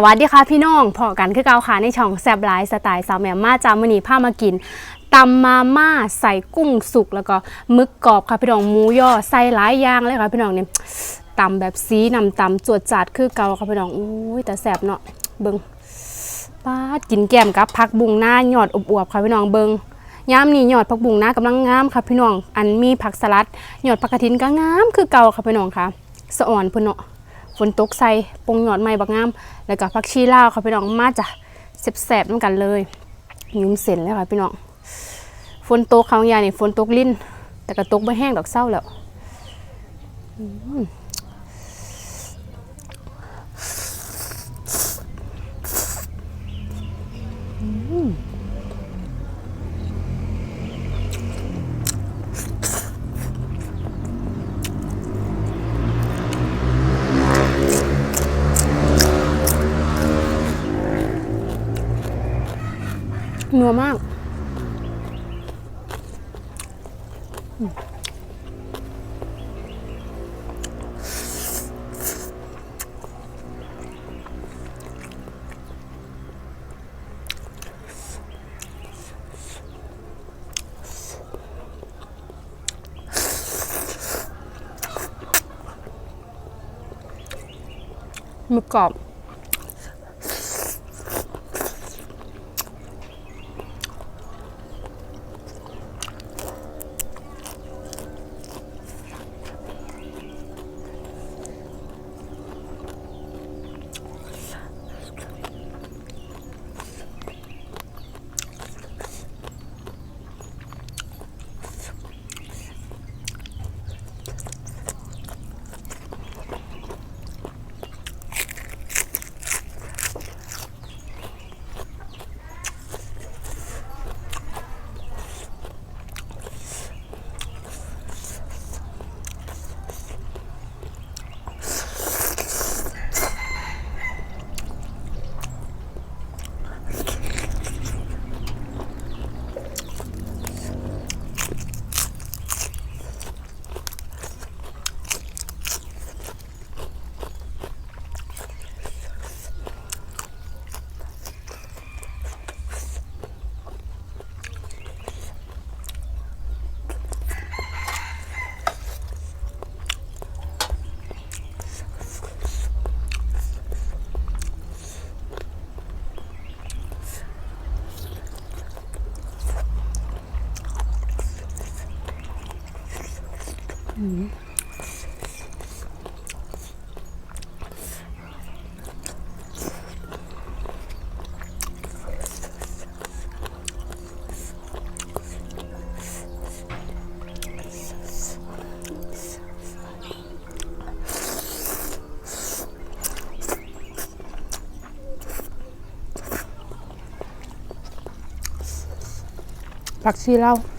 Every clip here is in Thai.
สวัสดีค่ะพี่น้องพอกันคือเกาค่ะในช่องแซบไลฟ์สไตล์สาวแมมมาจามือนีผ้ามากินตำมาม่าใส่กุ้งสุกแล้วก็มึกกรอบค่ะพี่น้องหมูย่อใส่หลายอย่างเลยค่ะพี่น้องเนี่ยตำแบบสีนำตำจวดจัดคือเกาค่ะพี่น้องอุ้ยแต่แสบเนาะเบิงป้ากินแก้มกับผักบุงหน้าหยอดอบอวบๆค่ะพี่น้องเบิงยามนี้หยอดผักบุงหน้ากำลังงามค่ะพี่น้อง อันมีผักสลัดหยอดผักกระถินก็งามคือเกาค่ะพี่น้องค่ะสะอ่อนพิ่นเนาะ ฝนตกใส่ปงหยอดไม้บักงาม แล้วก็ผักชีลาวค่ะพี่น้องมาจ้ะแสบๆน้ำกันเลยยุ่มเส้นแล้วค่ะพี่น้องฝนตกเขาวงยานี่ฝนตกลิ้น แต่ก็ตกไม่แห้งดอกเศร้าแล้ว นัวมาก หมึกกรอบ ผักชีเลา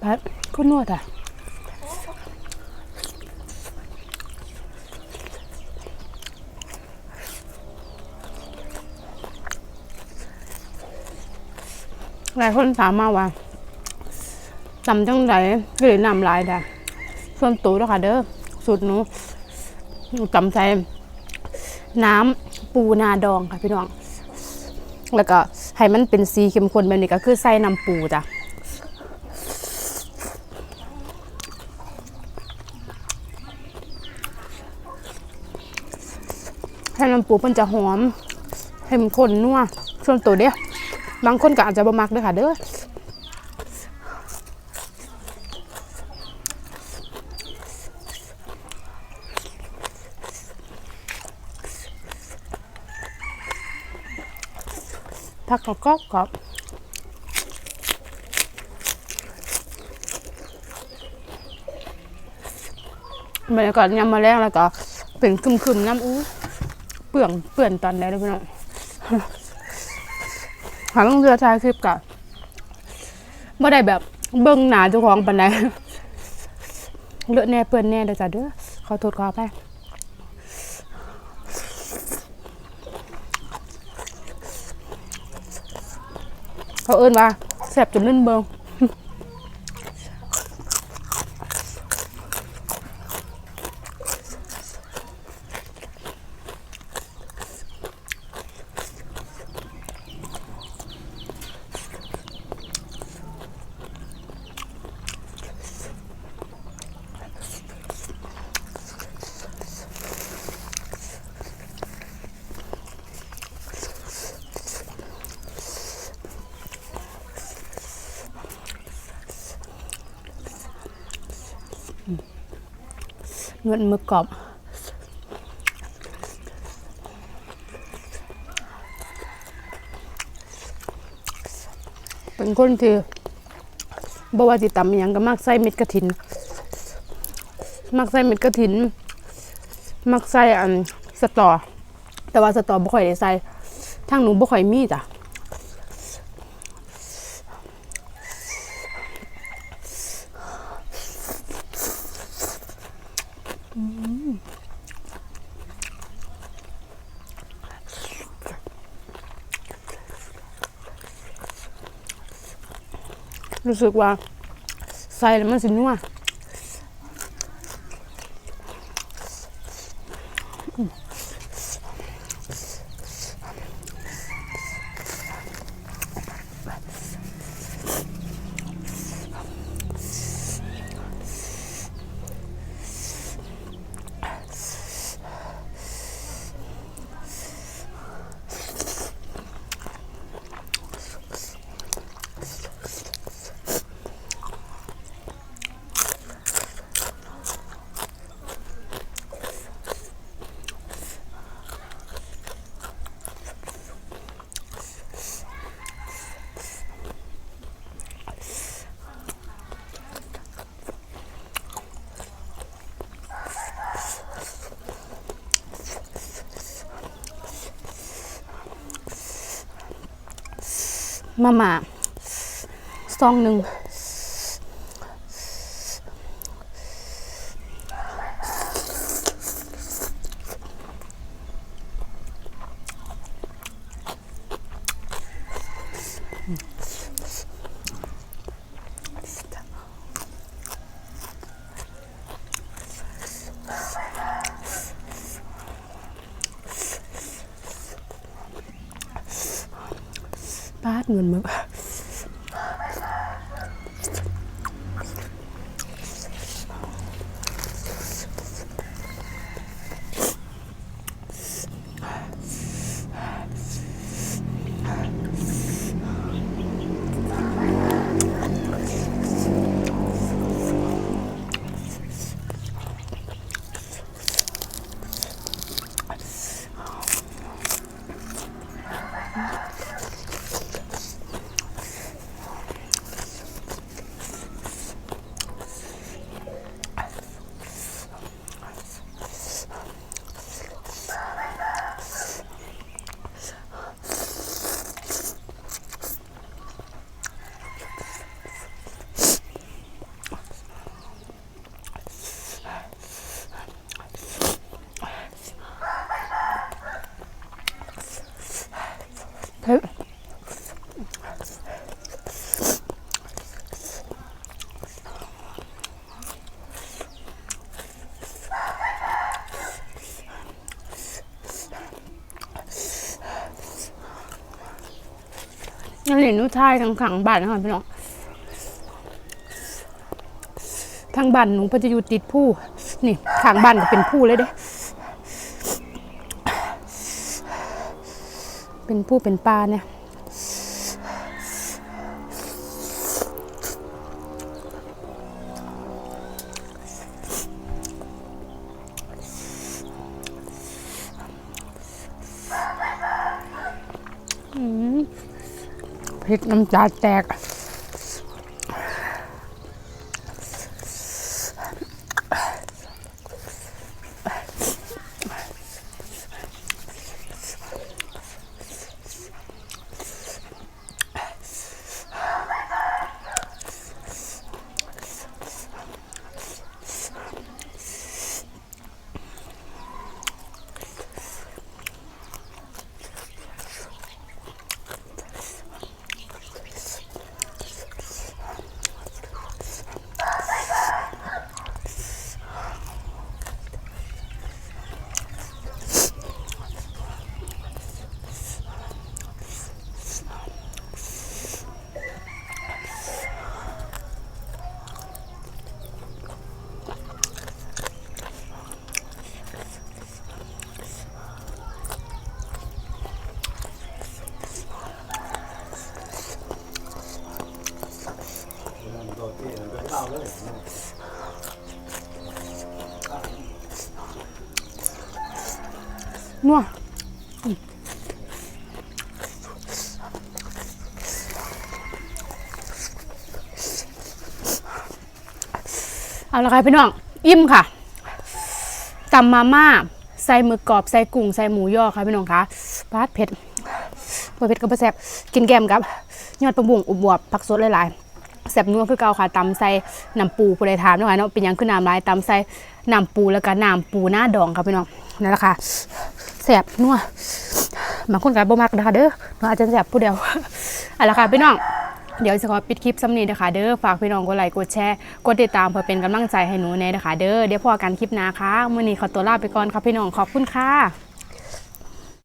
วแป๊บก็นวดอะหลายคนถามมาว่าจำจังไรหรือนำลายดะส่วนตัวแล้วค่ะเด้อสูตรหนูหนูจำใจน้ำปูนาดองค่ะพี่น้อง แล้วก็ให้มันเป็นสีเข้มข้นแบบนี้ก็คือใส่น้ำปูจ้ะ ให้น้ำปูมันจะหอมเข้มข้นนัวส่วนตัวเด้บางคนก็อาจจะบ่มักเด้วยค่ะเด้อผักกรอบกรอบกรอบบรรยากาศยามมาแรงแล้วก็เป็นคึมๆน้ำอู้ เปื่องเปื่อนตอนไหนเลยพี่น้องหาลงเรือถ่ายคลิปกะบ่ได้แบบเบิ่งหนาเจ้าของปานใดเลอะแน่เปื้อนแน่เด้อจ้ะเด้อขอโทษขออภัยเขาเอิ้นว่าแซ่บจนลื่นเบิง นวดมือกรอบเป็นคนที่บ่ว่าสิตำอิหยังก็มักใส่เม็ดกระถิน มักใส่เม็ดกระถิน มักใส่อันสตอ แต่ว่าสตอบ่ค่อยได้ใส่ทางหนูบ่ค่อยมีจ้ะ รู้สึกว่าใส่แล้วมันสินัว มาม่าซองหนึ่ง ปาดเงินมา นั่นเห็นนุชายทางขังบ้านนะคะพี่น้องทางบ้านหนูพจะอยู่ติดผู้นี่ทางบ้านก็เป็นผู้เลยเด้ เป็นผู้เป็นปลาเนี่ย พริกน้ำตาแตก อ นัว เอาละค่ะพี่น้อง อิ่มค่ะตำมาม่าใส่หมึกกรอบใส่กุ้งใส่หมูย่อค่ะพี่น้องคะปาดเผ็ดบเผ็ดก็บ่แซ่บกินแกมกับ ยอดประบุงอุบวบผักสดหลายๆแซ่บนัวคือเก่าค่ะตำใส่น้ำปูผู้ใดถามนะคะเนาะเป็นยังคือน้ำลายตำใส่น้ำปูแล้วก็น้ำปูหน้าดองค่ะพี่น้องนั่นแหละค่ะ แซ่บนัวบางคนก็บ่มักนะคะเด้อเนาะอาจจะแสบผู้เดียวเอาละค่ะพี่น้องเดี๋ยวจะขอปิดคลิปซ้ำนี้นะคะเด้อฝากพี่น้องกดไลค์กดแชร์กดติดตามเพื่อเป็นกำลังใจให้หนูในนะคะเด้อเดี๋ยวพอกันคลิปหน้าค่ะมื้อนี้ขอตัวลาไปก่อนครับพี่น้องขอบคุณค่ะ